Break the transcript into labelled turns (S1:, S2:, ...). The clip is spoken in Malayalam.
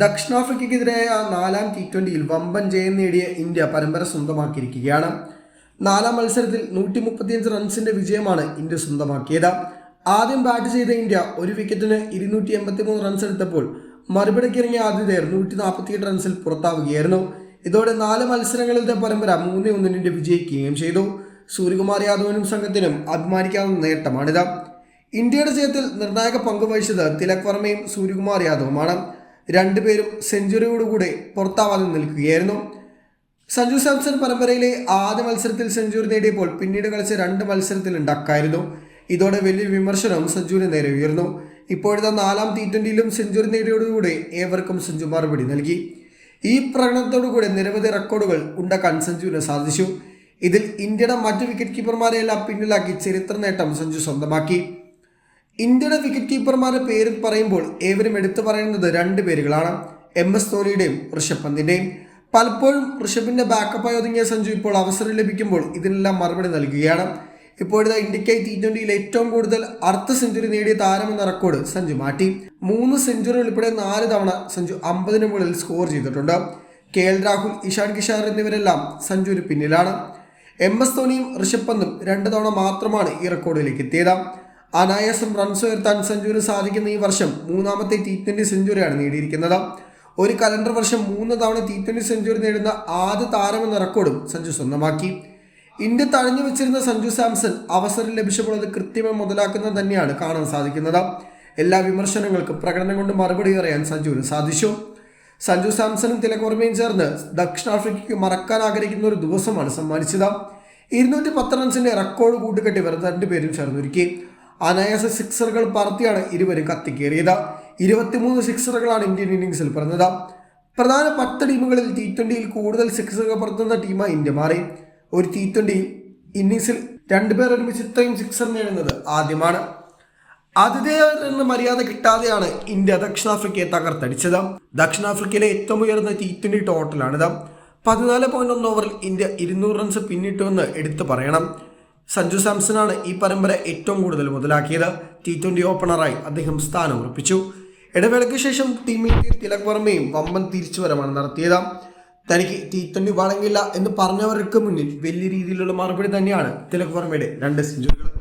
S1: ദക്ഷിണാഫ്രിക്കയ്ക്കെതിരായ നാലാം ടി ട്വന്റിയിൽ വമ്പൻ ജയം നേടിയ ഇന്ത്യ പരമ്പര സ്വന്തമാക്കിയിരിക്കുകയാണ്. നാലാം മത്സരത്തിൽ നൂറ്റി മുപ്പത്തിയഞ്ച് റൺസിന്റെ വിജയമാണ് ഇന്ത്യ സ്വന്തമാക്കിയത്. ആദ്യം ബാറ്റ് ചെയ്ത ഇന്ത്യ ഒരു വിക്കറ്റിന് ഇരുന്നൂറ്റി എൺപത്തി മൂന്ന് റൺസ് എടുത്തപ്പോൾ മറുപടിക്കിറങ്ങിയ ആതിഥേയർ നൂറ്റി നാൽപ്പത്തിയെട്ട് റൺസിൽ പുറത്താവുകയായിരുന്നു. ഇതോടെ നാല് മത്സരങ്ങളിലത്തെ പരമ്പര മൂന്ന് ഒന്നിനെ വിജയിക്കുകയും ചെയ്തു. സൂര്യകുമാർ യാദവിനും സംഘത്തിനും അഭിമാനിക്കാവുന്ന നേട്ടമാണിത്. ഇന്ത്യയുടെ ജയത്തിൽ നിർണായക പങ്ക് വഹിച്ചത് തിലക് വർമ്മയും സൂര്യകുമാർ യാദവുമാണ്. രണ്ടുപേരും സെഞ്ചുറിയോടുകൂടെ പുറത്താവാതെ നിൽക്കുകയായിരുന്നു. സഞ്ജു സാംസൺ പരമ്പരയിലെ ആദ്യ മത്സരത്തിൽ സെഞ്ചുറി നേടിയപ്പോൾ പിന്നീട് കളിച്ച രണ്ട് മത്സരത്തിൽ ഉണ്ടാക്കായിരുന്നു. ഇതോടെ വലിയ വിമർശനം സഞ്ജുവിന് നേരെ ഉയർന്നു. ഇപ്പോഴത്തെ നാലാം ടി ട്വന്റിയിലും സെഞ്ചുറി നേടിയോടുകൂടെ ഏവർക്കും സഞ്ജു മറുപടി നൽകി. ഈ പ്രകടനത്തോടുകൂടി നിരവധി റെക്കോർഡുകൾ ഉണ്ടാക്കാൻ സഞ്ജുവിന് സാധിച്ചു. ഇതിൽ ഇന്ത്യയുടെ മറ്റു വിക്കറ്റ് കീപ്പർമാരെയെല്ലാം പിന്നിലാക്കി ചരിത്ര നേട്ടം സഞ്ജു സ്വന്തമാക്കി. ഇന്ത്യയുടെ വിക്കറ്റ് കീപ്പർമാരുടെ പേര് പറയുമ്പോൾ ഏവരും എടുത്തു പറയുന്നത് രണ്ട് പേരുകളാണ്. എം എസ് ധോണിയുടെയും ഋഷഭ് പന്തിന്റെയും പലപ്പോഴും ഋഷഭിന്റെ ബാക്കപ്പായി ഒതുങ്ങിയ സഞ്ജു ഇപ്പോൾ അവസരം ലഭിക്കുമ്പോൾ ഇതിനെല്ലാം മറുപടി നൽകുകയാണ്. ഇപ്പോഴത്തെ ഇന്ത്യക്കായി ടി ട്വന്റിയിൽ ഏറ്റവും കൂടുതൽ അർദ്ധ സെഞ്ചുറി നേടിയ താരമെന്ന റെക്കോർഡ് സഞ്ജു മാറ്റി. മൂന്ന് സെഞ്ചുറി ഉൾപ്പെടെ നാല് തവണ സഞ്ജു അമ്പതിന് മുകളിൽ സ്കോർ ചെയ്തിട്ടുണ്ട്. കെ എൽ രാഹുൽ ഇഷാൻ കിഷാർ എന്നിവരെല്ലാം സഞ്ജുവിന് പിന്നിലാണ്. എം എസ് ധോണിയും ഋഷഭ് പന്തും രണ്ട് തവണ മാത്രമാണ് ഈ റെക്കോർഡിലേക്ക് എത്തിയത്. അനായാസം റൺസ് ഉയർത്താൻ സെഞ്ചുറി സാധിക്കുന്ന ഈ വർഷം മൂന്നാമത്തെ ടി ട്വന്റി സെഞ്ചുറിയാണ് നേടിയിരിക്കുന്നത്. ഒരു കലണ്ടർ വർഷം മൂന്ന് തവണ ടി ട്വന്റി സെഞ്ചുറി നേടുന്ന ആദ്യ താരമെന്ന റെക്കോർഡും സഞ്ജു സ്വന്തമാക്കി. ഇന്ത്യ തഴഞ്ഞു വെച്ചിരുന്ന സഞ്ജു സാംസൺ അവസരം ലഭിച്ചപ്പോൾ അത് കൃത്യമായി മുതലാക്കുന്നത് തന്നെയാണ് കാണാൻ സാധിക്കുന്നത്. എല്ലാ വിമർശനങ്ങൾക്കും പ്രകടനം കൊണ്ട് മറുപടി പറയാൻ സഞ്ജുവിന് സാധിച്ചു. സഞ്ജു സാംസണും തിലകവർമ്മയും ചേർന്ന് ദക്ഷിണാഫ്രിക്കയ്ക്ക് മറക്കാൻ ആഗ്രഹിക്കുന്ന ഒരു ദിവസമാണ് സമ്മാനിച്ചത്. ഇരുന്നൂറ്റി പത്ത് റൺസിന്റെ റെക്കോർഡ് കൂട്ടുകെട്ടി ഇവർ രണ്ടുപേരും ചേർന്നൊരുക്കി. അനായാസ സിക്സറുകൾ പറത്തിയാണ് ഇരുവരും കത്തിക്കേറിയത്. ഇരുപത്തിമൂന്ന് സിക്സറുകളാണ് ഇന്ത്യൻ ഇന്നിംഗ്സിൽ പറഞ്ഞത് പ്രധാന പത്ത് ടീമുകളിൽ ടി ട്വന്റിയിൽ കൂടുതൽ സിക്സറുകൾ പറത്തുന്ന ടീമായി ഇന്ത്യ മാറി. ഒരു ടി ട്വന്റി ഇന്നിംഗ്സിൽ രണ്ടുപേർ ഒരുമിച്ച് ഇത്രയും സിക്സർ നേടുന്നത് ആദ്യമാണ്. ആതിഥേയർ എന്ന മര്യാദ കിട്ടാതെയാണ് ഇന്ത്യ ദക്ഷിണാഫ്രിക്കയെ തകർത്തടിച്ചത്. ദക്ഷിണാഫ്രിക്കയിലെ ഏറ്റവും ഉയർന്ന ടി ട്വന്റി ടോട്ടലാണിത് പതിനാല് പോയിന്റ് ഒന്ന് ഓവറിൽ ഇന്ത്യ ഇരുന്നൂറ് റൺസ് പിന്നിട്ടുവെന്ന് എടുത്തു പറയണം. സഞ്ജു സാംസണാണ് ഈ പരമ്പര ഏറ്റവും കൂടുതൽ മുതലാക്കിയത്. ടി ട്വന്റി ഓപ്പണറായി അദ്ദേഹം സ്ഥാനം ഉറപ്പിച്ചു. ഇടവേളയ്ക്ക് ശേഷം ടീമിൽ തിലക് വർമ്മയും വമ്പൻ തിരിച്ചുവരവാണ് നടത്തിയത്. തനിക്ക് ടി ട്വന്റി വഴങ്ങില്ല എന്ന് പറഞ്ഞവർക്ക് മുന്നിൽ വലിയ രീതിയിലുള്ള മറുപടി തന്നെയാണ് തിലക് വർമ്മയുടെ രണ്ട് സെഞ്ചുറികൾ